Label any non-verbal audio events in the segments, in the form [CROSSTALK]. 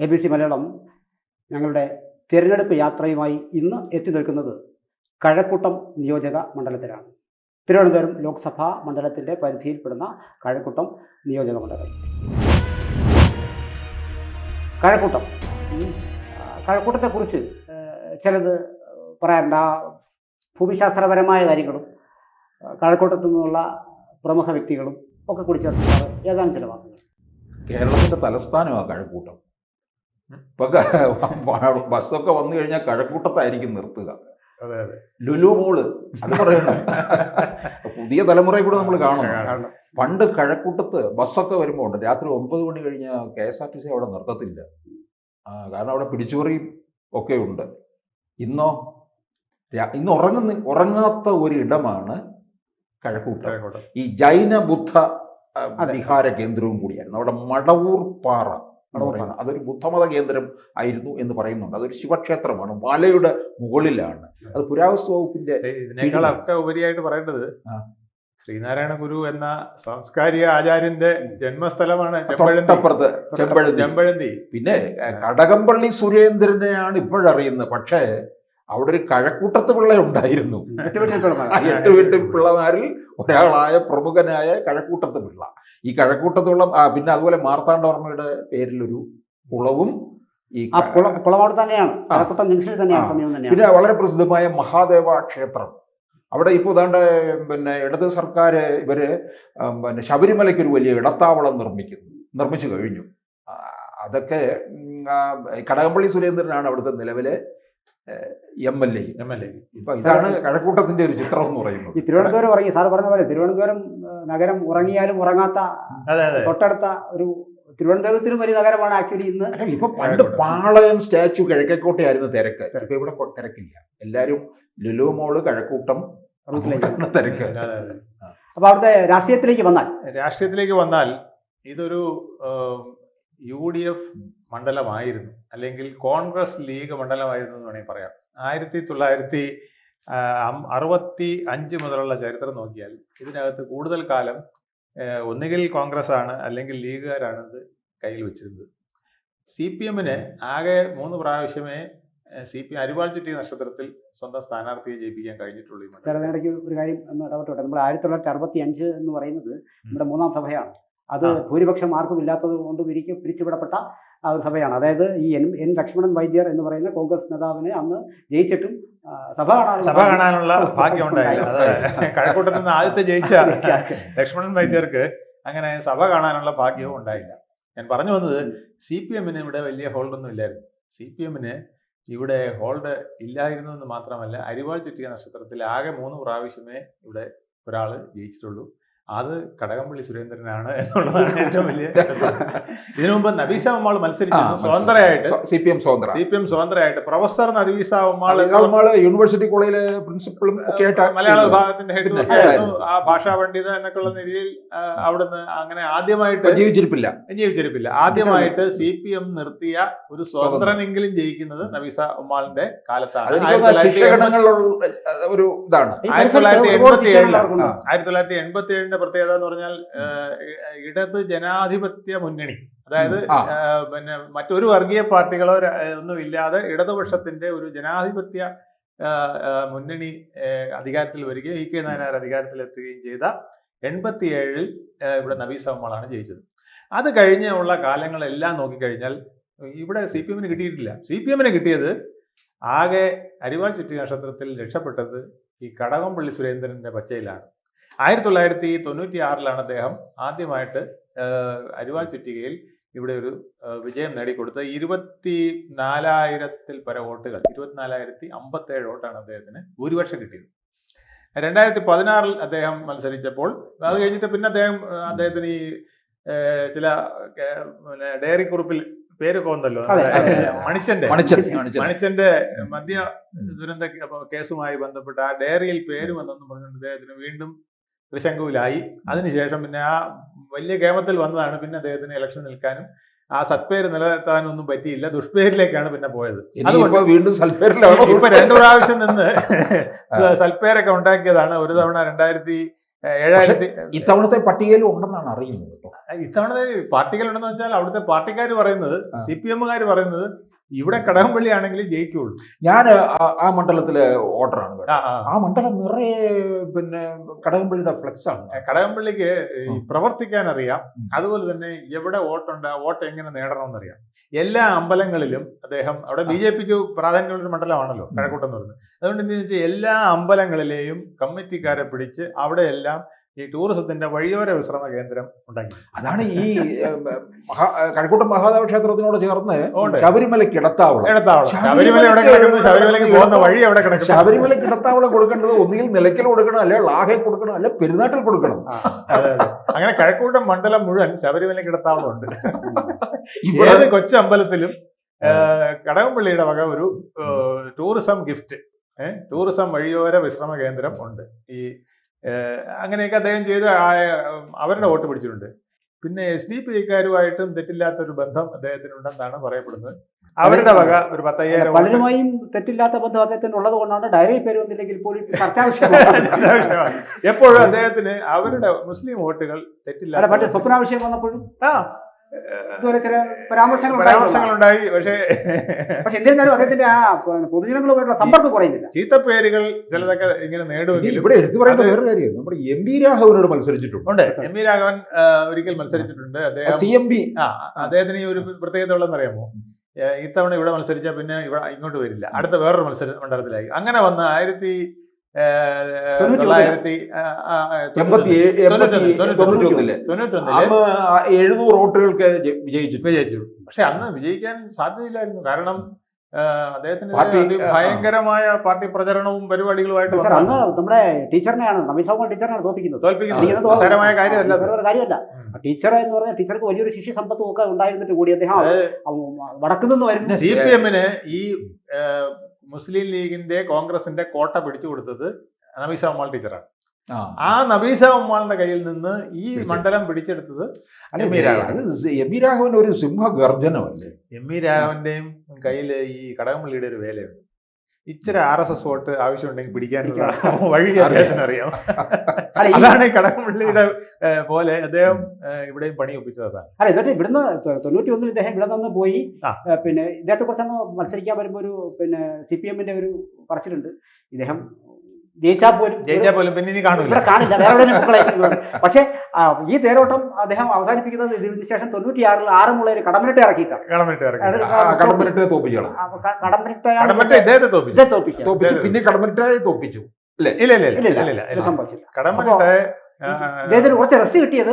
A B C Malayalam ഞങ്ങളുടെ തിരഞ്ഞെടുപ്പ് യാത്രയുമായി ഇന്ന് എത്തി നിൽക്കുന്നത് കഴക്കൂട്ടം നിയോജക മണ്ഡലത്തിലാണ്. തിരുവനന്തപുരം ലോക്സഭാ മണ്ഡലത്തിന്റെ പരിധിയിൽപ്പെടുന്ന കഴക്കൂട്ടം നിയോജക മണ്ഡലം. കഴക്കൂട്ടം. കഴക്കൂട്ടത്തെക്കുറിച്ച് ചിലത് പറയാറുണ്ട്. ആ ഭൂമിശാസ്ത്രപരമായ കാര്യങ്ങളും കഴക്കൂട്ടത്തു നിന്നുള്ള പ്രമുഖ വ്യക്തികളും ഒക്കെ കൂടി ചേർത്ത് ഏതാനും ചില വാക്കുകൾ. കേരളത്തിന്റെ തലസ്ഥാനമാണ് കഴക്കൂട്ടം. ഇപ്പൊ [LAUGHS] ബസ്സൊക്കെ വന്നു കഴിഞ്ഞാൽ കഴക്കൂട്ടത്തായിരിക്കും നിർത്തുക. ലുലു മോൾ അത് പറയണം പുതിയ തലമുറയെ കൂടെ നമ്മൾ കാണണം. പണ്ട് കഴക്കൂട്ടത്ത് ബസ്സൊക്കെ വരുമ്പോൾ ഉണ്ട്. രാത്രി ഒമ്പത് മണി കഴിഞ്ഞാൽ K S R T C അവിടെ നിർത്തത്തില്ല. കാരണം അവിടെ പിടിച്ചുപറിയും ഒക്കെ ഉണ്ട്. ഇന്നോ ഇന്ന് ഉറങ്ങുന്ന ഉറങ്ങാത്ത ഒരു ഇടമാണ് കഴക്കൂട്ടം. ഈ ജൈന ബുദ്ധ. വിഹാര കേന്ദ്രവും കൂടിയായിരുന്നു. അവിടെ മടവൂർ പാറ. പറയുന്നത്. അതൊരു ബുദ്ധമത കേന്ദ്രം ആയിരുന്നു എന്ന് പറയുന്നുണ്ട്. അതൊരു ശിവക്ഷേത്രമാണ്. മലയുടെ മുകളിലാണ്. അത് പുരാവസ്തു വകുപ്പിന്റെ ഇതിനേക്കാളൊക്കെ ഉപരിയായിട്ട് പറയേണ്ടത്. ശ്രീനാരായണ ഗുരു എന്ന സാംസ്കാരിക ആചാര്യന്റെ ജന്മസ്ഥലമാണ് ചെമ്പഴന്തി. തൊട്ടപ്പുറത്ത് ചെമ്പഴന്തി. ചെമ്പഴന്തി. പിന്നെ കടകംപള്ളി സുരേന്ദ്രനെയാണ് ഇപ്പോഴറിയുന്നത്. പക്ഷേ അവിടെ ഒരു കഴക്കൂട്ടത്ത് പിള്ള ഉണ്ടായിരുന്നു. എട്ട് വീട്ടിൽ പിള്ളമാരിൽ ഒരാളായ പ്രമുഖനായ കഴക്കൂട്ടത്ത് പിള്ള. ഈ കഴക്കൂട്ടത്തുള്ള പിന്നെ അതുപോലെ മാർത്താണ്ഡവർമ്മയുടെ പേരിലൊരു കുളവും ഈ കുളവാട് തന്നെയാണ്. ജംഗ്ഷനിൽ തന്നെയാണ് സമയം തന്നെയാണ്. പിന്നെ വളരെ പ്രസിദ്ധമായ മഹാദേവ ക്ഷേത്രം. അവിടെ ഇപ്പോൾ ഏതാണ്ട് പിന്നെ ഇടത് സർക്കാർ ഇവർ പിന്നെ ശബരിമലയ്ക്ക് ഒരു വലിയ ഇടത്താവളം നിർമ്മിക്കുന്നു നിർമ്മിച്ചു കഴിഞ്ഞു. അതൊക്കെ കടകംപള്ളി സുരേന്ദ്രനാണ് അവിടുത്തെ നിലവിലെ M L A. M L A. ഇപ്പൊ ഇതാണ് കഴക്കൂട്ടത്തിന്റെ ഒരു ചിത്രം എന്ന് പറയുന്നത്. ഈ തിരുവനന്തപുരം ഉറങ്ങി സാർ പറഞ്ഞ പോലെ തിരുവനന്തപുരം നഗരം ഉറങ്ങിയാലും ഉറങ്ങാത്ത അതെ അതെ. തൊട്ടടുത്ത ഒരു തിരുവനന്തപുരത്തിന് വലിയ നഗരമാണ് ആക്ച്വലി ഇന്ന്. ഇപ്പൊ പണ്ട് പാളയം സ്റ്റാച്ചു കിഴക്കേക്കോട്ടയായിരുന്നു തിരക്ക്. ഇപ്പൊ ഇവിടെ തിരക്കില്ല. എല്ലാരും ലുലു മോൾ കഴക്കൂട്ടം തിരക്ക്. അപ്പൊ അവിടുത്തെ രാഷ്ട്രീയത്തിലേക്ക് വന്നാൽ? രാഷ്ട്രീയത്തിലേക്ക് വന്നാൽ ഇതൊരു യു ഡി എഫ് മണ്ഡലമായിരുന്നു. അല്ലെങ്കിൽ കോൺഗ്രസ് ലീഗ് മണ്ഡലമായിരുന്നു എന്ന് വേണമെങ്കിൽ പറയാം. ആയിരത്തി തൊള്ളായിരത്തി അറുപത്തി അഞ്ച് മുതലുള്ള ചരിത്രം നോക്കിയാൽ ഇതിനകത്ത് കൂടുതൽ കാലം ഒന്നുകിൽ കോൺഗ്രസ് ആണ് അല്ലെങ്കിൽ ലീഗുകാരാണ് ഇത് കയ്യിൽ വെച്ചിരുന്നത്. സി പി എമ്മിന് ആകെ മൂന്ന് പ്രാവശ്യമേ സി പി അരിവാൾ ചുറ്റി നക്ഷത്രത്തിൽ സ്വന്തം സ്ഥാനാർത്ഥിയെ ജയിപ്പിക്കാൻ കഴിഞ്ഞിട്ടുള്ളൂ മണ്ഡലത്തിൽ. ഒരു കാര്യം ഒന്ന് ഇടപെട്ടോട്ടെ. നമ്മൾ ആയിരത്തി തൊള്ളായിരത്തി അറുപത്തി അഞ്ച് എന്ന് പറയുന്നത് നമ്മുടെ മൂന്നാം സഭയാണ്. അത്. ഭൂരിപക്ഷം ആർക്കും ഇല്ലാത്തത് കൊണ്ട് പിരിക്ക് പിരിച്ചുവിടപ്പെട്ട സഭയാണ്. അതായത് ഈ എൻ എൻ ലക്ഷ്മണൻ വൈദ്യർ എന്ന് പറയുന്ന കോൺഗ്രസ് നേതാവിനെ അന്ന് ജയിച്ചിട്ടും സഭ കാണാനുള്ള സഭ കാണാനുള്ള ഭാഗ്യം ഉണ്ടായില്ല. കഴക്കൂട്ടത്ത് നിന്ന് ആദ്യത്തെ ജയിച്ച [LAUGHS] ലക്ഷ്മണൻ വൈദ്യർക്ക് അങ്ങനെ സഭ കാണാനുള്ള ഭാഗ്യവും ഉണ്ടായില്ല. ഞാൻ പറഞ്ഞു വന്നത് സി പി എമ്മിന് ഇവിടെ വലിയ ഹോൾഡൊന്നും ഇല്ലായിരുന്നു. സി പി എമ്മിന് ഇവിടെ ഹോൾഡ് ഇല്ലായിരുന്നു എന്ന് മാത്രമല്ല അരിവാൾ ചുറ്റിയ നക്ഷത്രത്തിൽ ആകെ മൂന്ന് പ്രാവശ്യമേ ഇവിടെ ഒരാൾ ജയിച്ചിട്ടുള്ളൂ. അത് കടകംപള്ളി സുരേന്ദ്രനാണ് എന്നുള്ളതാണ് ഏറ്റവും വലിയ ഇതിനു മുമ്പ് നബീസ അമ്മാൾ മത്സരിച്ചിരുന്നു സ്വതന്ത്രയായിട്ട്. സി പി എം സ്വതന്ത്ര. സി പി എം സ്വതന്ത്രയായിട്ട്. പ്രൊഫസർ നബീസ അമ്മാൾ യൂണിവേഴ്സിറ്റി കോളേജിലെ പ്രിൻസിപ്പളും ഒക്കെ ആയിട്ട് മലയാള വിഭാഗത്തിന്റെ ഹെഡ് ആ ഭാഷാ പണ്ഡിത എന്നൊക്കെയുള്ള നിലയിൽ അവിടുന്ന് അങ്ങനെ ആദ്യമായിട്ട് ജീവിച്ചിരിപ്പില്ല ജീവിച്ചിരിപ്പില്ല ആദ്യമായിട്ട് സി പി എം നിർത്തിയ ഒരു സ്വതന്ത്രനെങ്കിലും ജയിക്കുന്നത് നബീസ ഉമ്മാളിന്റെ കാലത്താണ്. ആയിരത്തി തൊള്ളായിരത്തി എൺപത്തി ഏഴിലാണ്. ആയിരത്തി തൊള്ളായിരത്തി എൺപത്തി ഏഴിന്റെ പ്രത്യേകത എന്ന് പറഞ്ഞാൽ ഇടത് ജനാധിപത്യ മുന്നണി. അതായത് പിന്നെ മറ്റൊരു വർഗീയ പാർട്ടികളോ ര- ഒന്നും ഇല്ലാതെ ഇടതുപക്ഷത്തിന്റെ ഒരു ജനാധിപത്യ മുന്നണി അധികാരത്തിൽ വരികയും ഇ കെ നായനാർ അധികാരത്തിലെത്തുകയും ചെയ്ത എൺപത്തിയേഴിൽ ഇവിടെ നബീസ് അമ്മളാണ് ജയിച്ചത്. അത് കഴിഞ്ഞുള്ള കാലങ്ങളെല്ലാം നോക്കിക്കഴിഞ്ഞാൽ ഇവിടെ സി പി എമ്മിന് കിട്ടിയിട്ടില്ല. സി പി എമ്മിന് കിട്ടിയത് ആകെ അരിവാൾ ചുറ്റി നക്ഷത്രത്തിൽ രക്ഷപ്പെട്ടത് ഈ കടകംപള്ളി സുരേന്ദ്രന്റെ പച്ചയിലാണ്. ആയിരത്തി തൊള്ളായിരത്തി തൊണ്ണൂറ്റി ആറിലാണ് അദ്ദേഹം ആദ്യമായിട്ട് അരിവാൾ ചുറ്റികയിൽ ഇവിടെ ഒരു വിജയം നേടിക്കൊടുത്തത്. ഇരുപത്തി നാലായിരത്തിൽ പര വോട്ടുകൾ ഇരുപത്തിനാലായിരത്തി അമ്പത്തേഴ് വോട്ടാണ് അദ്ദേഹത്തിന് ഭൂരിപക്ഷം കിട്ടിയത്. രണ്ടായിരത്തി പതിനാറിൽ അദ്ദേഹം മത്സരിച്ചപ്പോൾ അത് കഴിഞ്ഞിട്ട് പിന്നെ അദ്ദേഹം അദ്ദേഹത്തിന് ഈ ചില പിന്നെ ഡയറി കുറിപ്പിൽ പേരൊക്കെ വന്നല്ലോ. മണിച്ചന്റെ മണിച്ചന്റെ മദ്യ ദുരന്ത കേസുമായി ബന്ധപ്പെട്ട് ആ ഡയറിയിൽ പേര് വന്നെന്ന് പറഞ്ഞുകൊണ്ട് അദ്ദേഹത്തിന് വീണ്ടും തൃശങ്കുവിലായി അതിനുശേഷം പിന്നെ ആ വലിയ കേമത്തിൽ വന്നതാണ് പിന്നെ അദ്ദേഹത്തിന് ഇലക്ഷൻ നിൽക്കാനും. ആ സത്പേര് നിലനിർത്താനും ഒന്നും പറ്റിയില്ല. ദുഷ്പേരിലേക്കാണ് പിന്നെ പോയത്. അതുകൊണ്ട് വീണ്ടും സൽപ്പേരിലാണോ ഇപ്പൊ രണ്ടു പ്രാവശ്യം നിന്ന് സൽപേരൊക്കെ സൽപ്പേരൊക്കെ ഉണ്ടാക്കിയതാണ്. ഒരു തവണ രണ്ടായിരത്തി ഏഴായിരത്തി ഇത്തവണത്തെ പട്ടികയിൽ ഉണ്ടെന്നാണ് അറിയുന്നത് ഇത്തവണത്തെ ഇത്തവണ പാർട്ടികൾ ഉണ്ടെന്ന് വെച്ചാൽ അവിടുത്തെ പാർട്ടിക്കാർ പറയുന്നത്. സി പി എമ്മുകാർ പറയുന്നത് ഇവിടെ കടകംപള്ളി ആണെങ്കിൽ ജയിക്കുള്ളൂ. ഞാൻ ആ മണ്ഡലത്തിലെ ഓർഡറാണ് ആ, മണ്ഡലം നിറയെ പിന്നെ കടകംപള്ളിയുടെ ഫ്ലെക്സ് ആണ്. കടകംപള്ളിക്ക് പ്രവർത്തിക്കാൻ അറിയാം അതുപോലെ തന്നെ എവിടെ വോട്ടുണ്ട് വോട്ട് എങ്ങനെ നേടണമെന്നറിയാം. എല്ലാ അമ്പലങ്ങളിലും അദ്ദേഹം അവിടെ ബി ജെ പിക്ക് പ്രാധാന്യമുള്ളൊരു മണ്ഡലമാണല്ലോ. കഴക്കൂട്ടം എന്ന് പറയുന്നത്. അതുകൊണ്ട് എന്താ വെച്ചാൽ എല്ലാ അമ്പലങ്ങളിലെയും കമ്മിറ്റിക്കാരെ പിടിച്ച് അവിടെയെല്ലാം ഈ ടൂറിസത്തിന്റെ വഴിയോര വിശ്രമ കേന്ദ്രം ഉണ്ടാക്കി അതാണ് ഈ മഹാ കഴക്കൂട്ടം മഹാദേവ ക്ഷേത്രത്തിനോട് ചേർന്ന് ഉണ്ട്. ശബരിമല കിടത്താവളം ശബരിമല എവിടെ കിടക്കുന്നു? ശബരിമലയ്ക്ക് പോകുന്ന വഴി എവിടെ ശബരിമല കിടത്താവളം കൊടുക്കേണ്ടത് ഒന്നുകിൽ നിലയ്ക്കൽ കൊടുക്കണം അല്ലെ ലാഹെ കൊടുക്കണം അല്ലെ പെരുന്നാട്ടിൽ കൊടുക്കണം. അങ്ങനെ കഴക്കൂട്ടം മണ്ഡലം മുഴുവൻ ശബരിമല കിടത്താവളമുണ്ട് ഇവിടെ ഏത് കൊച്ചമ്പലത്തിലും കടകംപള്ളിയുടെ വക ഒരു ടൂറിസം ഗിഫ്റ്റ് ടൂറിസം വഴിയോര വിശ്രമ കേന്ദ്രം ഉണ്ട്. ഈ അങ്ങനെയൊക്കെ അദ്ദേഹം ചെയ്ത് അവരുടെ വോട്ട് പിടിച്ചിട്ടുണ്ട്. പിന്നെ എസ് ഡി പി ഐക്കാരുമായിട്ടും തെറ്റില്ലാത്തൊരു ബന്ധം അദ്ദേഹത്തിനുണ്ടെന്നാണ് പറയപ്പെടുന്നത്. അവരുടെ വക ഒരു പത്തയ്യായിരം പലരുമായും തെറ്റില്ലാത്ത ബന്ധം അദ്ദേഹത്തിന് ഉള്ളത് കൊണ്ടാണ് ഡയറിയിൽ പേര് വന്നില്ലെങ്കിൽ പോലും. [LAUGHS] എപ്പോഴും അദ്ദേഹത്തിന് അവരുടെ മുസ്ലിം വോട്ടുകൾ തെറ്റില്ല തെറ്റില്ലാത്ത മറ്റേ സ്വപ്ന വിഷയം വന്നപ്പോഴും? ആ, ഇതുപോലെ ചില പരാമർശങ്ങൾ ഉണ്ടായിരുന്നു. പരാമർശങ്ങളുണ്ടായി പക്ഷേ പക്ഷെ എന്നിരുന്നാലും അദ്ദേഹത്തിന്റെ ആ പൊതുജനങ്ങളുമായിട്ടുള്ള സമ്പർക്കം കുറയുന്നില്ല. ചീത്തപ്പേരുകൾ ചിലതൊക്കെ ഇങ്ങനെ നേടുമെങ്കിൽ ഇവിടെ എടുത്തു പറയേണ്ട വേറൊരു വേറെ കാര്യം നമ്മുടെ എം വി രാഘവനോട് മത്സരിച്ചിട്ടുണ്ട്. എം വി രാഘവൻ ഒരിക്കൽ മത്സരിച്ചിട്ടുണ്ട്. അദ്ദേഹം സി എം പി ആ അദ്ദേഹത്തിന് ഈ ഒരു പ്രത്യേകത ഉള്ളതെന്ന് അറിയാമോ? ഇത്തവണ ഇവിടെ മത്സരിച്ചാൽ പിന്നെ ഇവിടെ ഇങ്ങോട്ട് വരില്ല. അടുത്ത വേറൊരു മത്സര മണ്ഡലത്തിലായി അങ്ങനെ വന്ന് ആയിരത്തി തൊള്ളായിരത്തി എഴുന്നൂറ് വോട്ടുകൾക്ക് വിജയിച്ചു. വിജയിച്ചു. പക്ഷെ അന്ന് വിജയിക്കാൻ സാധ്യതയില്ലായിരുന്നു. കാരണം അദ്ദേഹത്തിന് ഭയങ്കരമായ പാർട്ടി പ്രചരണവും പരിപാടികളുമായിട്ട് അന്ന്. നമ്മുടെ ടീച്ചറിനെയാണ് നവീൻ ടീച്ചറിനാണ് തോൽപ്പിക്കുന്നത്. തോന്നുന്നു. കാര്യമല്ല. കാര്യമല്ല. ടീച്ചർ എന്ന് പറഞ്ഞാൽ ടീച്ചർക്ക് വലിയൊരു ശിഷ്യ സമ്പത്തും ഒക്കെ ഉണ്ടായിരുന്നിട്ട് കൂടി അദ്ദേഹം വടക്കുനിന്ന് വരുന്ന സി പി എമ്മിന് ഈ മുസ്ലിം ലീഗിന്റെ കോൺഗ്രസിന്റെ കോട്ട പിടിച്ചു കൊടുത്തത് നബീസ ഉമ്മാൾ ടീച്ചറാണ്. ആ. നബീസ ഉമ്മാളിന്റെ കയ്യിൽ നിന്ന് ഈ മണ്ഡലം പിടിച്ചെടുത്തത് എം ഇ രാഘവന്റെ ഒരു സിംഹഗർജനമല്ലേ? എം ഇ രാഘവന്റെയും കയ്യിൽ ഈ കടകംപള്ളിയുടെ ഒരു വേലയുണ്ട്. ഇച്ചിരി ആർ എസ് എസ് വോട്ട് ആവശ്യമുണ്ടെങ്കിൽ പിടിക്കാനുള്ള [LAUGHS] വഴി അറിയാം. അതാണ് കടകംപള്ളിയുടെ പോലെ അദ്ദേഹം ഇവിടെയും പണി ഒപ്പിച്ചതാണ് അല്ല എന്നിട്ട് ഇവിടുന്ന് തൊണ്ണൂറ്റി ഒന്നിൽ ഇദ്ദേഹം ഇവിടെ നിന്ന് പോയി. പിന്നെ ഇദ്ദേഹത്തെ കുറിച്ചൊന്ന് മത്സരിക്കാൻ വരുമ്പോൾ ഒരു പിന്നെ സി പി എമ്മിന്റെ ഒരു പറച്ചിട്ടുണ്ട് ഇദ്ദേഹം ജയിച്ചാൽ പോലും ജയിച്ചാൽ പോലും പിന്നെ ഇനി കാണില്ല. വേറെ പക്ഷേ ഈ തേരോട്ടം അദ്ദേഹം അവസാനിപ്പിക്കുന്നത് ഇതിന് ശേഷം തൊണ്ണൂറ്റിയാറിൽ ആറന്മുളയിൽ കടമ്പനിട്ട് ഇറക്കിയിട്ടാണ്. കടമ്പനിട്ട് തോപ്പിച്ചു. പിന്നെ കടമ്പനിട്ടായി തോപ്പിച്ചു. ഇല്ല ഇല്ല ഇല്ല ഇല്ല ഇല്ല ഇത് സംഭവിച്ചില്ല. കടമറ്റ് ഇദ്ദേഹത്തിന് കുറച്ച് റെസ്റ്റ് കിട്ടിയത്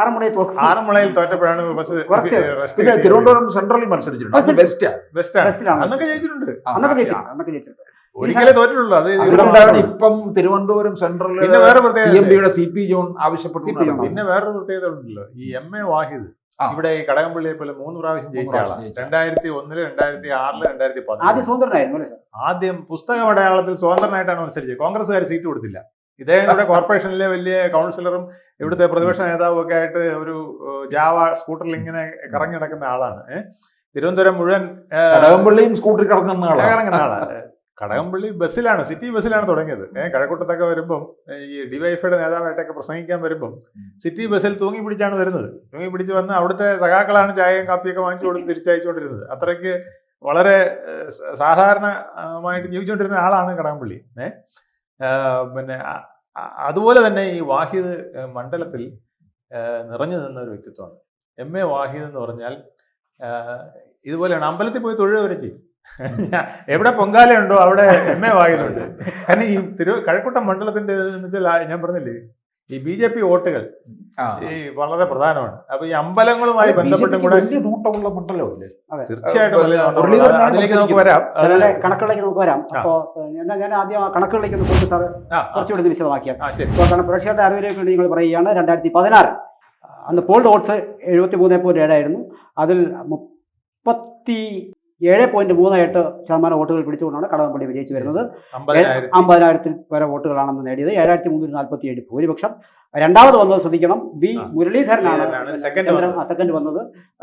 ആറന്മുളയിൽ ആറന്മുളയിൽ തോറ്റപ്പോഴാണ് തിരുവനന്തപുരം സെൻട്രലിൽ മത്സരിച്ചിട്ടുണ്ട്. വെസ്റ്റ് ജയിച്ചിട്ടുണ്ട്. അന്നൊക്കെ ജയിച്ചിട്ടുണ്ട്. അന്നൊക്കെ ജയിച്ചിട്ടുണ്ട്. ഒരിക്കലേ തോറ്റിട്ടുള്ളൂ. അത് അതുകൊണ്ടാണ് ഇപ്പം തിരുവനന്തപുരം സെൻട്രലിൽ പിന്നെ വേറെ പ്രത്യേകത സി പി ജോൺ ആവശ്യപ്പെട്ടു പിന്നെ വേറൊരു പ്രത്യേകത ഉണ്ടല്ലോ. ഈ എം എ വാഹിദ് ഇവിടെ ഈ കടകംപള്ളിയെ പോലെ മൂന്ന് പ്രാവശ്യം ജയിച്ച ആളാണ്. രണ്ടായിരത്തി ഒന്നിൽ രണ്ടായിരത്തി ആറിൽ രണ്ടായിരത്തി പതിനാല്? ആദ്യം പുസ്തക അടയാളത്തിൽ സ്വതന്ത്രനായിട്ടാണ് മത്സരിച്ചത്. കോൺഗ്രസ്സുകാർ സീറ്റ് കൊടുത്തില്ല. ഇദ്ദേഹം ഇവിടെ കോർപ്പറേഷനിലെ വലിയ കൗൺസിലറും ഇവിടുത്തെ പ്രതിപക്ഷ നേതാവും ഒക്കെ ആയിട്ട് ഒരു ജാവ സ്കൂട്ടറിൽ ഇങ്ങനെ കറങ്ങി നടക്കുന്ന ആളാണ്. തിരുവനന്തപുരം മുഴുവൻ കടകംപള്ളിയും സ്കൂട്ടറിൽ കറങ്ങുന്ന ആളാണ് കടകംപള്ളി ബസ്സിലാണ് സിറ്റി ബസ്സിലാണ് തുടങ്ങിയത്. ഏഹ് കഴക്കൂട്ടത്തൊക്കെ വരുമ്പം ഈ ഡിവൈഫൈയുടെ നേതാവായിട്ടൊക്കെ പ്രസംഗിക്കാൻ വരുമ്പം സിറ്റി ബസ്സിൽ തൂങ്ങി പിടിച്ചാണ് വരുന്നത്. തൂങ്ങി പിടിച്ച് വന്ന് അവിടുത്തെ സഖാക്കളാണ് ചായയും കാപ്പിയൊക്കെ വാങ്ങിച്ചു കൊടുത്ത് തിരിച്ചയച്ചുകൊണ്ടിരുന്നത്. അത്രയ്ക്ക് വളരെ സാധാരണമായിട്ട് ജീവിച്ചുകൊണ്ടിരുന്ന ആളാണ് കടകംപള്ളി. ഏഹ് പിന്നെ അതുപോലെ തന്നെ ഈ വാഹിദ് മണ്ഡലത്തിൽ നിറഞ്ഞു നിന്ന ഒരു വ്യക്തിത്വമാണ്. എം. എ. വാഹിദ് എന്ന് പറഞ്ഞാൽ ഇതുപോലെയാണ്. അമ്പലത്തിൽ പോയി തൊഴിൽ വരെ ചെയ്യും. [LAUGHS] എവിടെ പൊങ്കാലയുണ്ടോ അവിടെ എം എ വായിലുണ്ട് [LAUGHS] കാരണം ഈ തിരു കഴക്കൂട്ടം മണ്ഡലത്തിന്റെ എന്ന് വെച്ചാൽ ഞാൻ പറഞ്ഞില്ലേ ഈ ബി ജെ പി വോട്ടുകൾ ഈ വളരെ പ്രധാനമാണ്. അപ്പൊ ഈ അമ്പലങ്ങളുമായി ബന്ധപ്പെട്ടും കൂടെ വലിയ നോട്ടമുള്ള മണ്ഡലമല്ലേ? തീർച്ചയായിട്ടും അതിലേക്ക് നമുക്ക് വരാം. കണക്കുകളിലേക്ക് നമുക്ക് വരാം. അപ്പോ എന്നാ ഞാൻ ആദ്യം ആ കണക്കുകളിലേക്ക് ഒന്ന് പോയിട്ട് സാർ കുറച്ചുകൂടി വിശദമാക്കിയാൽ. ആ ശരി. ഇപ്പോൾ കാരണം പ്രേക്ഷകരുടെ അറിവിലേക്ക് വേണ്ടി നിങ്ങൾ പറയുകയാണ്. രണ്ടായിരത്തി പതിനാറ് അന്ന് പോൾ വോട്ട്സ് എഴുപത്തി മൂന്ന് പോയിന്റ് ഏഴായിരുന്നു. അതിൽ മുപ്പത്തി ഏഴ് പോയിന്റ് മൂന്ന് എട്ട് ശതമാനം വോട്ടുകൾ പിടിച്ചുകൊണ്ടാണ് കടകംപള്ളി വിജയിച്ചു വരുന്നത്. അമ്പതിനായിരത്തി അമ്പതിനായിരത്തിൽ വരെ വോട്ടുകളാണെന്ന് നേടിയത്. ഏഴായിരത്തി മുന്നൂറ്റി നാൽപ്പത്തി ഏഴ് ഭൂരിപക്ഷം. രണ്ടാമത് വന്നത് ശ്രദ്ധിക്കണം. വി മുരളീധരനാണ്. സെക്കൻഡ് വന്നത്.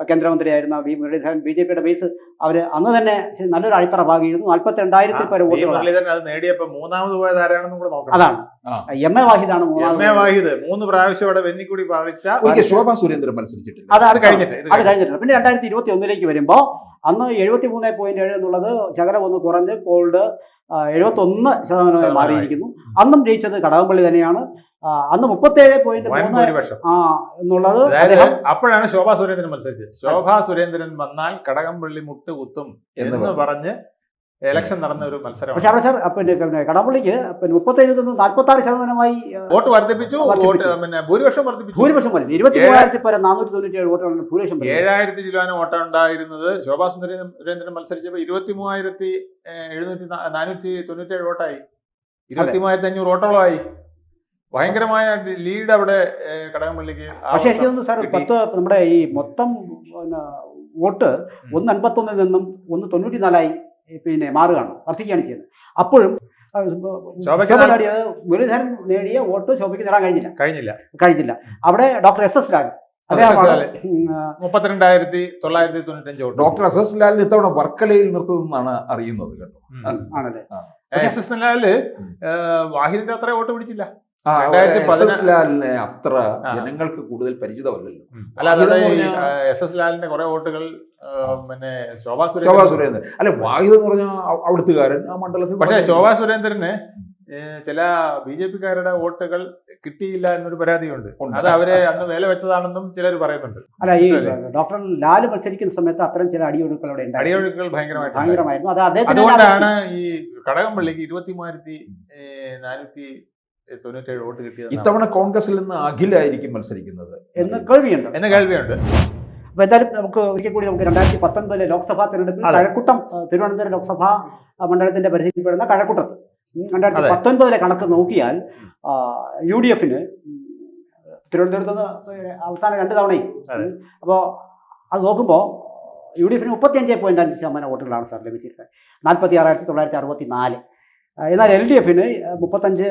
കേന്ദ്രമന്ത്രിയായിരുന്ന വി മുരളീധരൻ ബി ജെ പിയുടെ ബേസ് അവർ അന്ന് തന്നെ നല്ലൊരു അടിത്തറ ഭാഗിയിരുന്നു നാൽപ്പത്തി രണ്ടായിരത്തിൽ പേര്. വോട്ടുകളാണ് അതാണ്. എം എ വാഹിദാണ് മൂന്നാമത് മൂന്ന് പ്രാവശ്യം അവിടെ വെന്നിക്കൂടി ശോഭാ സുരേന്ദ്രൻ മത്സരിച്ചിട്ടില്ല. അത് അത് കഴിഞ്ഞിട്ട് അത് കഴിഞ്ഞിട്ടുണ്ട് പിന്നെ രണ്ടായിരത്തി ഇരുപത്തി ഒന്നിലേക്ക് വരുമ്പോൾ അന്ന് എഴുപത്തി മൂന്ന് പോയിന്റ് ഏഴ് എന്നുള്ളത് ശകലം ഒന്ന് കുറഞ്ഞ് കോൾഡ് എഴുപത്തി ഒന്ന് ശതമാനമായി. മാറിയിരിക്കുന്നു. അന്നും ജയിച്ചത് കടകംപള്ളി തന്നെയാണ്. അന്ന് മുപ്പത്തേഴ് പോയിന്റ് ആ എന്നുള്ളത് അപ്പോഴാണ് ശോഭാ സുരേന്ദ്രൻ മത്സരിച്ചത്. ശോഭാ സുരേന്ദ്രൻ വന്നാൽ കടകംപള്ളി മുട്ട് കുത്തും എന്ന് പറഞ്ഞ് ഇലക്ഷൻ നടന്ന ഒരു മത്സരം പക്ഷേ അവിടെ സാർ പിന്നെ പിന്നെ കടപ്പള്ളിക്ക് പിന്നെ മുപ്പത്തേഴിൽ നിന്ന് നാൽപ്പത്തി ആറ് ശതമാനമായി വോട്ട് വർദ്ധിപ്പിച്ചു. വോട്ട് പിന്നെ ഭൂരിപക്ഷം വർദ്ധിപ്പിച്ചു. ഭൂരിപക്ഷം വർദ്ധിപ്പിച്ചു ഇരുപത്തി മൂവായിരത്തി പേരെ നാനൂറ്റി തൊണ്ണൂറ്റി ഏഴ് വോട്ടാണ് ഭൂരിപക്ഷം ഏഴായിരത്തി ചിലവാനം വോട്ടുണ്ടായിരുന്നത് ശോഭാ സുന്ദരി സുരേന്ദ്രൻ മത്സരിച്ചപ്പോൾ ഇരുപത്തി മൂവായിരത്തി എഴുന്നൂറ്റി നാനൂറ്റി തൊണ്ണൂറ്റി ഏഴ് വോട്ടായി. ഇരുപത്തി മൂവായിരത്തി അഞ്ഞൂറ് വോട്ടോളമായി. ഭയങ്കരമായ ലീഡ് അവിടെ കടകംപള്ളിക്ക് പക്ഷെ എനിക്ക് തോന്നുന്നു സാർ പത്ത് നമ്മുടെ ഈ മൊത്തം വോട്ട് ഒന്ന് അൻപത്തൊന്നിൽ നിന്നും ഒന്ന് തൊണ്ണൂറ്റി നാലായി പിന്നെ മാറുകയാണ്. വർദ്ധിക്കുകയാണ് ചെയ്യുന്നത്. അപ്പോഴും ആ, ശോഭയ്ക്ക് ശോഭ നാ- മുരളീധരൻ നേടിയ വോട്ട് ശോഭയ്ക്ക് നേടാൻ കഴിഞ്ഞില്ല. കഴിഞ്ഞില്ല. കഴിഞ്ഞില്ല. അവിടെ ഡോക്ടർ എസ് എസ് ലാൽ. മുപ്പത്തിരണ്ടായിരത്തി തൊള്ളായിരത്തി തൊണ്ണൂറ്റഞ്ച് ഡോക്ടർ എസ് എസ് ലാലിന് ഇത്തവണ വർക്കലയിൽ നിർത്തുമെന്നാണ് അറിയുന്നത് കേട്ടോ. ആണല്ലേ? എസ് എസ് ലാൽ വാഹിദിന്റെ അത്ര വോട്ട് പിടിച്ചില്ല. ലാലിനെ അത്ര ജനങ്ങൾക്ക് കൂടുതൽ പരിചിതമല്ലല്ലോ അല്ല എസ് എസ് ലാലിന്റെ കുറെ വോട്ടുകൾ പിന്നെ ശോഭാ ശോഭാ സുരേന്ദ്രൻ. അല്ലെ വാഹിദ് എന്ന് പറഞ്ഞ അവിടുത്തുകാരൻ ആ മണ്ഡലത്തിൽ പക്ഷേ ശോഭാ സുരേന്ദ്രന് ചില ബി ജെ പിക്കാരുടെ വോട്ടുകൾ കിട്ടിയില്ല എന്നൊരു പരാതിയുണ്ട്. അത് അവരെ അന്ന് വേല വെച്ചതാണെന്നും ചിലർ പറയുന്നുണ്ട്. അല്ല ഈ ഡോക്ടർ ലാൽ മത്സരിക്കുന്ന സമയത്ത് അത്തരം ചില അടിയൊഴുക്കൾ അവിടെ അടിയൊഴുക്കുകൾ ഭയങ്കരമായിട്ട് ഭയങ്കരമായിരുന്നു. അത് അതുകൊണ്ടാണ് ഈ കടകംപള്ളിക്ക് ഇരുപത്തി മൂവായിരത്തി നാനൂറ്റി തൊണ്ണൂറ്റേഴ് വോട്ട് കിട്ടിയത് ഇത്തവണ കോൺഗ്രസിൽ നിന്ന് അഖിലായിരിക്കും മത്സരിക്കുന്നത്. എന്ന് കേൾവിയുണ്ട്. എന്ന് കേൾവിയുണ്ട്. അപ്പൊ എന്തായാലും നമുക്ക് ഒരിക്കൽ കൂടി നമുക്ക് രണ്ടായിരത്തി പത്തൊൻപതിലെ ലോക്സഭാ തെരഞ്ഞെടുപ്പിൽ കഴക്കൂട്ടം തിരുവനന്തപുരം ലോക്സഭാ മണ്ഡലത്തിന്റെ പരിധിയിൽപ്പെടുന്ന കഴക്കൂട്ടത്ത്. രണ്ടായിരത്തി. പത്തൊൻപതിലെ കണക്ക് നോക്കിയാൽ യു ഡി എഫിന് തിരുവനന്തപുരത്ത് നിന്ന് അവസാന രണ്ട് തവണയും അപ്പോ അപ്പോൾ അത്. നോക്കുമ്പോൾ യു ഡി എഫിന് മുപ്പത്തി അഞ്ച് പോയിന്റ് അഞ്ച് ശതമാനം വോട്ടുകളാണ് സാർ ലഭിച്ചിരുന്നത് നാൽപ്പത്തി ആറായിരത്തി തൊള്ളായിരത്തി അറുപത്തി നാല് എന്നാൽ എൽ ഡി എഫിന് മുപ്പത്തഞ്ച്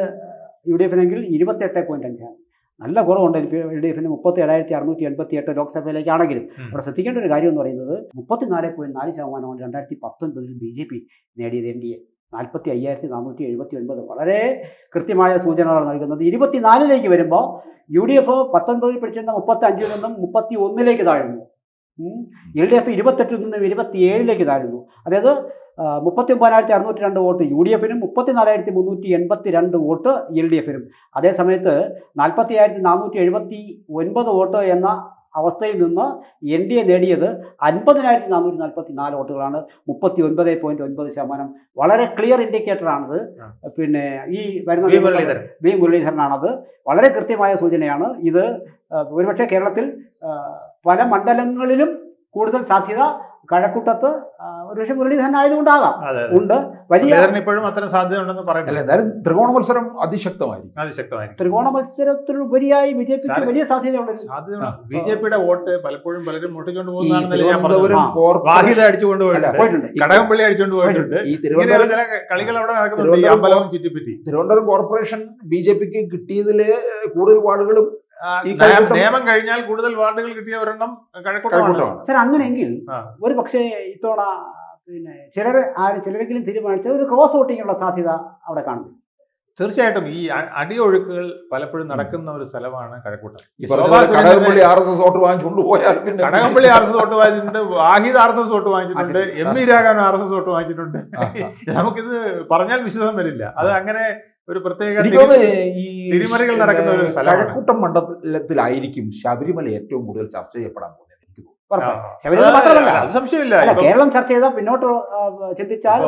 യു ഡി എഫിനെങ്കിൽ ഇരുപത്തെട്ട് പോയിന്റ് അഞ്ചാണ് നല്ല കുറവുണ്ട് എൽ ഡി എഫിന് മുപ്പത്തി ഏഴായിരത്തി അറുന്നൂറ്റി എൺപത്തി എട്ട് ലോക്സഭയിലേക്കാണെങ്കിലും അവിടെ ശ്രദ്ധിക്കേണ്ട ഒരു കാര്യം എന്ന് പറയുന്നത് മുപ്പത്തിനാല് പോയിന്റ് നാല് ശതമാനമാണ് രണ്ടായിരത്തി പത്തൊൻപതിൽ ബി ജെ പി നേടിയത് എൻ ഡി എ. നാൽപ്പത്തി അയ്യായിരത്തി നാനൂറ്റി എഴുപത്തി ഒൻപത് വളരെ കൃത്യമായ സൂചനകളാണ് നൽകുന്നത്. ഇരുപത്തിനാലിലേക്ക് വരുമ്പോൾ യു ഡി എഫ് പത്തൊൻപതിൽ പിടിച്ചിരുന്ന മുപ്പത്തി അഞ്ചിൽ നിന്നും മുപ്പത്തി ഒന്നിലേക്ക് താഴുന്നു എൽ ഡി എഫ് ഇരുപത്തെട്ടിൽ നിന്നും ഇരുപത്തിയേഴിലേക്ക് താഴ്ന്നു. അതായത് മുപ്പത്തി ഒമ്പതിനായിരത്തി അറുന്നൂറ്റി രണ്ട് വോട്ട് യു ഡി എഫിനും മുപ്പത്തിനാലായിരത്തി മുന്നൂറ്റി എൺപത്തി രണ്ട് വോട്ട് എൽ ഡി എഫിനും. അതേസമയത്ത് നാൽപ്പത്തി ആയിരത്തി നാനൂറ്റി എഴുപത്തി ഒൻപത് വോട്ട് എന്ന അവസ്ഥയിൽ നിന്ന് എൻ ഡി എ നേടിയത് അൻപതിനായിരത്തി നാനൂറ്റി നാൽപ്പത്തി നാല് വോട്ടുകളാണ്. മുപ്പത്തി ഒൻപത് പോയിന്റ് ഒൻപത് ശതമാനം. വളരെ ക്ലിയർ ഇൻഡിക്കേറ്ററാണത്. പിന്നെ ഈ വരുന്ന വി. മുരളീധരനാണത്. വളരെ കൃത്യമായ സൂചനയാണ്. ഇത് ഒരുപക്ഷെ കേരളത്തിൽ പല മണ്ഡലങ്ങളിലും കൂടുതൽ സാധ്യത കഴക്കൂട്ടത്ത് ഒരുപക്ഷെ മുരളീധരൻ ആയതുകൊണ്ടാകാം ഉണ്ട്. വലിയ ഇപ്പോഴും അത്തരം സാധ്യത ഉണ്ടെന്ന് പറയുന്നില്ല എന്തായാലും ത്രികോണ മത്സരം അതിശക്തമായിരിക്കും. അതിശക്തമായിരിക്കും. ത്രികോണ മത്സരത്തിനുപരിയായി ബി ജെ പിക്ക് വലിയ സാധ്യതയുണ്ട്. ബി ജെ പിയുടെ വോട്ട് പലപ്പോഴും പലരും മുട്ടിക്കൊണ്ട് പോകുന്നതാണെന്നല്ലേ അടിച്ചുകൊണ്ട് പോയിട്ടുണ്ട്. പോയിട്ടുണ്ട്. കടകംപള്ളി അടിച്ചുകൊണ്ട് പോയിട്ടുണ്ട്. ഈ തിരുവനന്തപുരം ചില കളികൾ അവിടെ നടക്കുന്നുണ്ട്. അമ്പലവും ചുറ്റിപ്പറ്റി. തിരുവനന്തപുരം കോർപ്പറേഷൻ ബി ജെ പിക്ക് കിട്ടിയതിൽ കൂടുതൽ വാർഡുകളും നിയമം കഴിഞ്ഞാൽ കൂടുതൽ വാർഡുകൾ കിട്ടിയ ഒരെണ്ണം കഴക്കൂട്ടമാണ്. സാർ അങ്ങനെയെങ്കിൽ. ഒരു പക്ഷേ ഇത്തവണ പിന്നെ ചിലർ ആര് ചിലരെങ്കിലും തീരുമാനിച്ച ഒരു ക്രോസ് വോട്ടിങ്ങുള്ള സാധ്യത അവിടെ കാണുന്നു തീർച്ചയായിട്ടും ഈ അടിയൊഴുക്കുകൾ പലപ്പോഴും നടക്കുന്ന ഒരു സ്ഥലമാണ് Kazhakoottam. Kadakampally R S S vote വാങ്ങിച്ചുകൊണ്ട് പോയാൽ പിന്നെ Kadakampally R S S vote വാങ്ങിച്ചിട്ടുണ്ട് Wahid R S S vote വാങ്ങിച്ചിട്ടുണ്ട് M Raghavan R S S vote വാങ്ങിച്ചിട്ടുണ്ട്. നമുക്കിത് പറഞ്ഞാൽ വിശ്വാസം വരില്ല. അത് അങ്ങനെ ഒരു പ്രത്യേക ഈ തിരിമറികൾ നടക്കുന്ന ഒരു. കഴക്കൂട്ടം മണ്ഡലത്തിലായിരിക്കും ശബരിമല ഏറ്റവും കൂടുതൽ ചർച്ച ചെയ്യപ്പെടാൻ പോകുന്നത് കേരളം ചർച്ച ചെയ്താൽ പിന്നോട്ട് ചിന്തിച്ചാൽ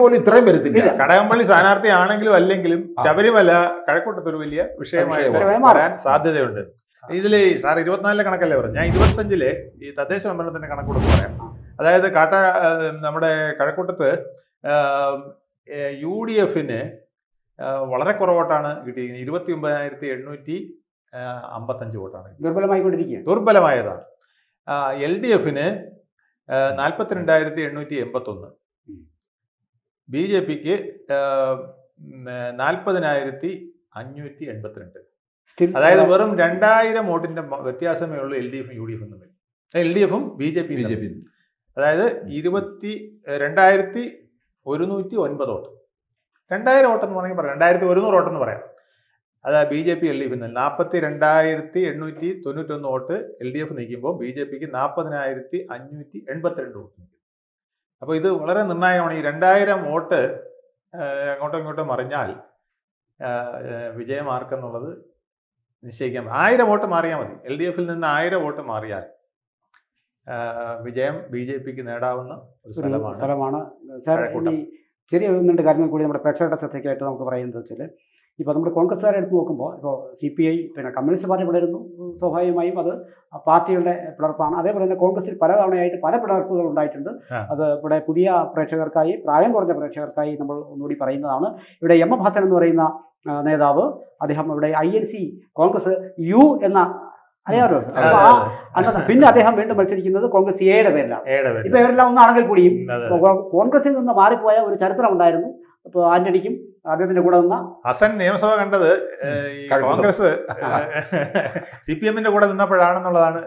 പോലും ഇത്രയും വരത്തില്ല. കടകംപള്ളി സ്ഥാനാർത്ഥി ആണെങ്കിലും അല്ലെങ്കിലും. ശബരിമല കഴക്കൂട്ടത്ത് ഒരു വലിയ വിഷയമായി. വരാൻ സാധ്യതയുണ്ട്. ഇതിൽ സാർ ഇരുപത്തിനാലിലെ കണക്കല്ലേ പറഞ്ഞു ഞാൻ ഇരുപത്തഞ്ചിലെ ഈ തദ്ദേശ സംവരണത്തിന്റെ കണക്കൂടെ പറയാം. അതായത് കാട്ട നമ്മുടെ കഴക്കൂട്ടത്ത് യു ഡി എഫിന് വളരെ കുറവോട്ടാണ് കിട്ടിയിരിക്കുന്നത്. ഇരുപത്തി ഒമ്പതിനായിരത്തി എണ്ണൂറ്റി അമ്പത്തഞ്ച് വോട്ടാണ് ദുർബലമായിക്കൊണ്ടിരിക്കുക ദുർബലമായതാണ്. എൽ ഡി എഫിന് നാൽപ്പത്തിരണ്ടായിരത്തി എണ്ണൂറ്റി എൺപത്തൊന്ന്. ബി ജെ പിക്ക് നാൽപ്പതിനായിരത്തി അഞ്ഞൂറ്റി എൺപത്തിരണ്ട്. അതായത് വെറും രണ്ടായിരം വോട്ടിന്റെ വ്യത്യാസമേ ഉള്ളൂ എൽ ഡി എഫും യു ഡി എഫും തമ്മിൽ. എൽ ഡി എഫും B J B J P അതായത് ഇരുപത്തി രണ്ടായിരത്തി ഒരുന്നൂറ്റി ഒൻപത് വോട്ട്. രണ്ടായിരം വോട്ട് എന്ന് പറയാം. രണ്ടായിരത്തി ഒരുന്നൂറ് വോട്ടെന്ന് പറയാം. അത് B J P L D F നാൽപ്പത്തി രണ്ടായിരത്തി എണ്ണൂറ്റി തൊണ്ണൂറ്റൊന്ന് വോട്ട് എൽ ഡി എഫ് നീക്കുമ്പോൾ ബി ജെ പിക്ക് നാൽപ്പതിനായിരത്തി അഞ്ഞൂറ്റി എൺപത്തിരണ്ട് വോട്ട് നീക്കും അപ്പോൾ ഇത് വളരെ നിർണായകമാണ്. ഈ രണ്ടായിരം വോട്ട് അങ്ങോട്ടും ഇങ്ങോട്ടും മറിഞ്ഞാൽ വിജയമാർക്കെന്നുള്ളത് നിശ്ചയിക്കാം. ആയിരം വോട്ട് മാറിയാൽ മതി. എൽ ഡി എഫിൽ നിന്ന് ആയിരം വോട്ട് മാറിയാൽ വിജയം ബി ജെ പിക്ക് നേടാവുന്ന ഒരു സ്ഥലമാണ് സ്ഥലമാണ്. ചെറിയ രണ്ട് കാര്യങ്ങൾ കൂടി നമ്മുടെ പ്രേക്ഷകരുടെ ശ്രദ്ധയ്ക്കായിട്ട് നമുക്ക് പറയുന്നത് വെച്ചാൽ ഇപ്പോൾ നമ്മുടെ കോൺഗ്രസ്സുകാരെ എടുത്ത് നോക്കുമ്പോൾ ഇപ്പോൾ സി പി ഐ പിന്നെ കമ്മ്യൂണിസ്റ്റ് പാർട്ടി പിളരുന്നു സ്വാഭാവികമായും അത് പാർട്ടികളുടെ പാർട്ടിയുടെ പിളർപ്പാണ്. അതേപോലെ തന്നെ കോൺഗ്രസിൽ പല തവണയായിട്ട് പല പിളർപ്പുകൾ ഉണ്ടായിട്ടുണ്ട്. അത് ഇവിടെ പുതിയ പ്രേക്ഷകർക്കായി പ്രായം കുറഞ്ഞ പ്രേക്ഷകർക്കായി നമ്മൾ ഒന്നുകൂടി പറയുന്നതാണ്. ഇവിടെ എം എം ഹസൻ എന്ന് പറയുന്ന നേതാവ് അദ്ദേഹം ഇവിടെ I N C Congress U എന്ന അറിയാമല്ലോ? അപ്പോൾ ആ അന്നത്തെ പിന്നെ അദ്ദേഹം വീണ്ടും മത്സരിക്കുന്നത് കോൺഗ്രസ് എയുടെ പേരിലാണ്. ഇപ്പൊ ഇവരെല്ലാം ഒന്നാണെങ്കിൽ കൂടിയും കോൺഗ്രസിൽ നിന്ന് മാറിപ്പോയ ഒരു ചരിത്രം ഉണ്ടായിരുന്നു. ഇപ്പോൾ ആന്റണിക്കും അദ്ദേഹത്തിന്റെ കൂടെ നിന്ന ഹസൻ നിയമസഭ കണ്ടത്. കോൺഗ്രസ് [LAUGHS] സി പി എമ്മിന്റെ കൂടെ നിന്നപ്പോഴാണെന്നുള്ളതാണ്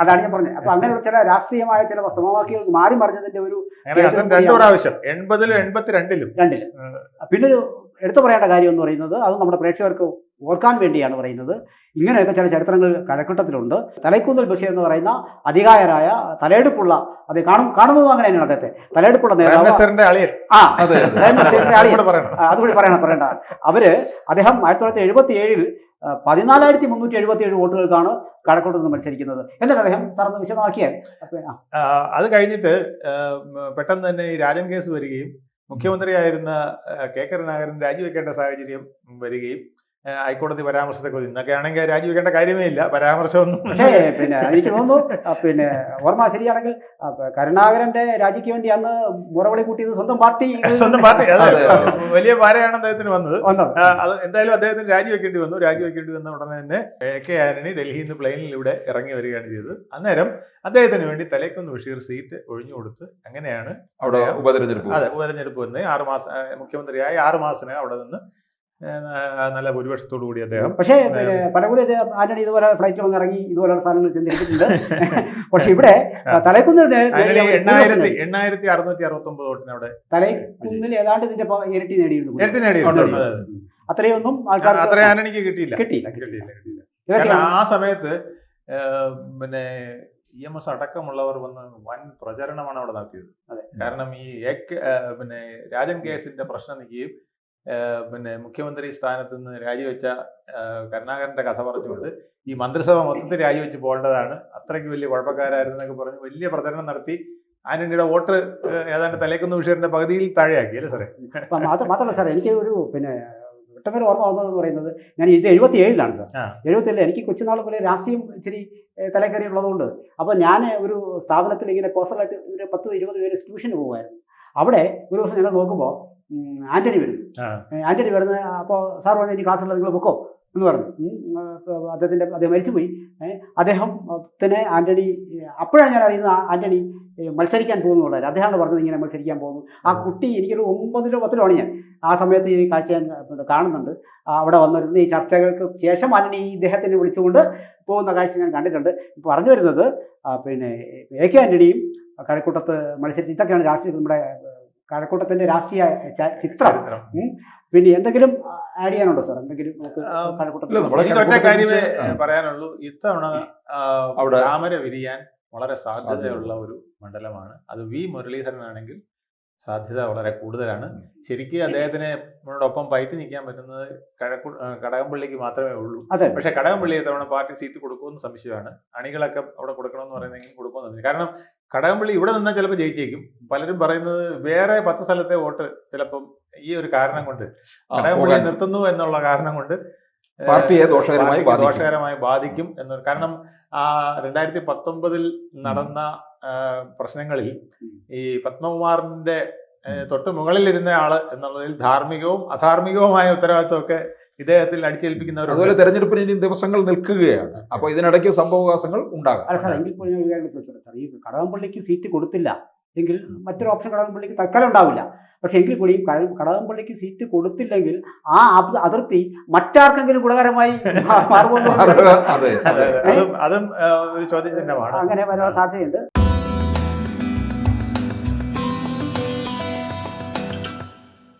അതാണ് ഞാൻ പറഞ്ഞത്. അപ്പൊ അങ്ങനെയുള്ള ചില രാഷ്ട്രീയമായ ചില സമവാക്യങ്ങൾ മാറി മറിഞ്ഞതിന്റെ ഒരു അങ്ങനെ ഹസൻ രണ്ടു പ്രാവശ്യം എൺപതിലും എൺപത്തിരണ്ടിലും. രണ്ടിലും. പിന്നെ ഒരു എടുത്തു പറയേണ്ട കാര്യം എന്ന് പറയുന്നത് അത് നമ്മുടെ പ്രേക്ഷകർക്ക് ഓർക്കാൻ വേണ്ടിയാണ് പറയുന്നത്. ഇങ്ങനെയൊക്കെ ചില ചരിത്രങ്ങൾ കഴക്കൂട്ടത്തിലുണ്ട്. തലൈക്കുന്തൽ ബഷീർ എന്ന് പറയുന്ന അധികായരായ തലയെടുപ്പുള്ള അത് കാണും കാണുന്നതും അങ്ങനെ തന്നെയാണ് അദ്ദേഹത്തെ തലയെടുപ്പുള്ള നേതാവ് ആ അതുകൂടി പറയണം. പറയണ്ട. അവർ അദ്ദേഹം ആയിരത്തി തൊള്ളായിരത്തി എഴുപത്തി ഏഴിൽ പതിനാലായിരത്തി മുന്നൂറ്റി എഴുപത്തി ഏഴ് വോട്ടുകൾക്കാണ് കഴക്കൂട്ടത്ത് നിന്ന് മത്സരിക്കുന്നത്. എന്നിട്ട് അദ്ദേഹം സാറൊന്ന് വിശദമാക്കിയാൽ. അത് കഴിഞ്ഞിട്ട് പെട്ടെന്ന് തന്നെ ഈ രാജൻ കേസ് വരികയും മുഖ്യമന്ത്രിയായിരുന്ന കെ കരുണാകരൻ രാജിവെക്കേണ്ട സാഹചര്യം വരികയും ഹൈക്കോടതി പരാമർശത്തെക്കുറിച്ച്. ഇന്നൊക്കെ ആണെങ്കിൽ രാജിവെക്കേണ്ട കാര്യമേ ഇല്ല. പരാമർശമൊന്നും പക്ഷേ പിന്നെ എനിക്ക് തോന്നുന്നു പിന്നെ ഓർമ്മ ശരിയാണെങ്കിൽ കരുണാകരന്റെ രാജിക്ക് വേണ്ടി അന്ന് മുറവിളി കൂട്ടിയത് സ്വന്തം പാർട്ടി [LAUGHS] സ്വന്തം പാർട്ടി. അതെ. വലിയ പാരയാണ് അദ്ദേഹത്തിന് വന്നത്. അത് എന്തായാലും അദ്ദേഹത്തിന് രാജിവെക്കേണ്ടി വന്നു. രാജിവെക്കേണ്ടി വന്ന ഉടനെ തന്നെ എ കെ ആന്റണി ഡൽഹിയിൽ നിന്ന് പ്ലെയിനിൽ പ്ലെയിനിലൂടെ ഇറങ്ങി വരികയാണ് ചെയ്തത്. അന്നേരം അദ്ദേഹത്തിന് വേണ്ടി തലേക്കുന്ന് ബഷീർ സീറ്റ് ഒഴിഞ്ഞു കൊടുത്ത് അങ്ങനെയാണ് അവിടെ ഉപതെരഞ്ഞെടുപ്പ് അതെ ഉപതെരഞ്ഞെടുപ്പ് വന്ന് ആറ് മാസം മുഖ്യമന്ത്രിയായി ആറ് മാസത്തിന് അവിടെ നിന്ന് നല്ല ഭൂരിപക്ഷത്തോടു കൂടി അദ്ദേഹം. പക്ഷേ പലകൂടി അദ്ദേഹം ആന്റണി ഇതുപോലെ ഫ്ലൈറ്റ് വന്ന് ഇറങ്ങി ഇതുപോലെ സ്ഥലങ്ങളിൽ ചെന്നിരിക്കുന്നുണ്ട്. [LAUGHS] പക്ഷെ ഇവിടെ തലക്കുന്നിൽ ആന്റണി എണ്ണായിരത്തി എണ്ണായിരത്തി അറുന്നൂറ്റി അറുപത്തി ഒമ്പത് തലക്കുന്നിൽ ഏതാണ്ട് ഇതിന്റെ ഇരട്ടി നേടിയിരുന്നു ഇരട്ടി നേടിയിട്ടുണ്ട് അത്രയൊന്നും ആൾക്കാർ അത്ര ആനണിക്ക് ആന്റണിക്ക് കിട്ടിയില്ല. കിട്ടിയില്ല കിട്ടിയില്ല കിട്ടിയില്ല. ആ സമയത്ത് പിന്നെ ഇ എം എസ് അടക്കമുള്ളവർ വന്ന് വൻ പ്രചരണമാണ് അവിടെ നടത്തിയത്. കാരണം ഈ പിന്നെ രാജൻ കേസിന്റെ പ്രശ്നം നിൽക്കുകയും ആ, പിന്നെ മുഖ്യമന്ത്രി സ്ഥാനത്ത് നിന്ന് രാജിവെച്ച കരുണാകരന്റെ കഥ പറഞ്ഞുകൊണ്ട് ഈ മന്ത്രിസഭ മൊത്തത്തിൽ രാജിവെച്ച് പോകേണ്ടതാണ്. അത്രയ്ക്ക് വലിയ കുഴപ്പക്കാരായിരുന്നൊക്കെ പറഞ്ഞ് വലിയ പ്രചരണം നടത്തി ആന്റണിയുടെ വോട്ട് ഏതാണ്ട് തലേക്കുന്ന് ബഷീറിന്റെ പകുതിയിൽ താഴെയാക്കി അല്ലേ സാറേ? മാത്രമല്ല സാർ എനിക്ക് ഒരു പിന്നെ പെട്ടെന്നൊരു ഓർമ്മ വന്നതെന്ന് പറയുന്നത് ഞാൻ ഇത് എഴുപത്തി ഏഴിലാണ് സാർ. എഴുപത്തിയേഴിൽ എഴുപത്തി ഏഴിൽ എനിക്ക് കൊച്ചുനാൾ പോലെ രാഷ്ട്രീയം ഇച്ചിരി തലക്കറി ഉള്ളതുകൊണ്ട് അപ്പോൾ ഞാൻ ഒരു സ്ഥാപനത്തിൽ ഇങ്ങനെ പേഴ്സണലായിട്ട് ഒരു പത്ത് ഇരുപത് പേര് ട്യൂഷന് പോകുമായിരുന്നു അവിടെ ഒരു ദിവസം ഞങ്ങൾ നോക്കുമ്പോൾ ആന്റണി വരുന്നു. ആന്റണി വരുന്നത് അപ്പോൾ സാർ പറഞ്ഞു ഇനി ക്ലാസ്സുള്ള നിങ്ങൾ പൊക്കോ എന്ന് പറഞ്ഞു. അദ്ദേഹത്തിന്റെ അദ്ദേഹം മരിച്ചുപോയി. അദ്ദേഹം തന്നെ ആന്റണി അപ്പോഴാണ് ഞാൻ അറിയുന്നത് ആന്റണി മത്സരിക്കാൻ മത്സരിക്കാൻ പോകുന്നുള്ളത് അദ്ദേഹമാണ് പറഞ്ഞത് ഇങ്ങനെ മത്സരിക്കാൻ പോകുന്നു. ആ കുട്ടി എനിക്കൊരു ഒമ്പതിലോ പത്തിലോ ആണ് ഞാൻ. ആ സമയത്ത് ഈ കാഴ്ച ഞാൻ കാണുന്നുണ്ട്. അവിടെ വന്നിരുന്ന ഈ ചർച്ചകൾക്ക് ശേഷം ആന്റണി ഇദ്ദേഹത്തിനെ വിളിച്ചുകൊണ്ട് പോകുന്ന കാഴ്ച ഞാൻ കണ്ടിട്ടുണ്ട്. പറഞ്ഞു വരുന്നത് പിന്നെ എ കെ ആന്റണിയും കഴക്കൂട്ടത്ത് മത്സരിച്ച് ഇതൊക്കെയാണ് രാഷ്ട്രീയ നമ്മുടെ കഴക്കൂട്ടത്തിന്റെ രാഷ്ട്രീയ ചിത്രം. പിന്നെ എന്തെങ്കിലും ആഡ് ചെയ്യാനുണ്ടോ സാർ എന്തെങ്കിലും നമുക്ക് കാര്യമേ പറയാനുള്ളൂ ഇത്തവണ അവിടെ- താമര വിരിയാൻ വളരെ സാധ്യതയുള്ള ഒരു മണ്ഡലമാണ്. അത് വി മുരളീധരൻ ആണെങ്കിൽ സാധ്യത വളരെ കൂടുതലാണ്. ശരിക്കും അദ്ദേഹത്തിന് നമ്മളോടൊപ്പം പയറ്റി നിൽക്കാൻ പറ്റുന്നത് കഴക്കു കടകംപള്ളിക്ക് മാത്രമേ ഉള്ളൂ. പക്ഷെ പക്ഷേ കടകംപള്ളി തവണ പാർട്ടി സീറ്റ് കൊടുക്കുമെന്ന് സംശയമാണ്. അണികളൊക്കെ അവിടെ കൊടുക്കണമെന്ന് പറയുന്നെങ്കിൽ കൊടുക്കുമെന്ന് സംശയം. കാരണം കടകംപള്ളി ഇവിടെ നിന്നാൽ ചിലപ്പോൾ ജയിച്ചേക്കും. പലരും പറയുന്നത് വേറെ പത്ത് സ്ഥലത്തെ വോട്ട് ചിലപ്പം ഈ ഒരു കാരണം കൊണ്ട് ആ, കടകംപള്ളി നിർത്തുന്നു എന്നുള്ള കാരണം കൊണ്ട് പാർട്ടിയെ ദോഷകരമായി ബാധിക്കും. ദോഷകരമായി ബാധിക്കും എന്ന് കാരണം ആ രണ്ടായിരത്തി പത്തൊമ്പതിൽ നടന്ന പ്രശ്നങ്ങളിൽ ഈ പത്മകുമാറിന്റെ തൊട്ട് മുകളിലിരുന്ന ആൾ എന്നുള്ളതിൽ ധാർമ്മികവും അധാർമികവുമായ ഉത്തരവാദിത്വമൊക്കെ ഇദ്ദേഹത്തിൽ അടിച്ചേൽപ്പിക്കുന്നവർ അതുപോലെ തെരഞ്ഞെടുപ്പിന് ഇനി ദിവസങ്ങൾ നിൽക്കുകയാണ്. അപ്പൊ ഇതിനിടയ്ക്ക് സംഭവവികാസങ്ങൾ ഉണ്ടാകാം. സാർ ഈ കടകംപള്ളിക്ക് സീറ്റ് കൊടുത്തില്ല. എങ്കിൽ മറ്റൊരു ഓപ്ഷൻ കടകംപള്ളിക്ക് തൽക്കാലം ഉണ്ടാവില്ല. പക്ഷേ എങ്കിൽ കൂടിയും കടകംപള്ളിക്ക് സീറ്റ് കൊടുത്തില്ലെങ്കിൽ ആ അത് അതിർത്തി മറ്റാർക്കെങ്കിലും ഗുണകരമായി [LAUGHS] മാറുമോ അതെ അതെ, അതെ. അതും അതും ഒരു ചോദ്യചിഹ്നമാണ്. അങ്ങനെ വരാൻ സാധ്യതയുണ്ട്.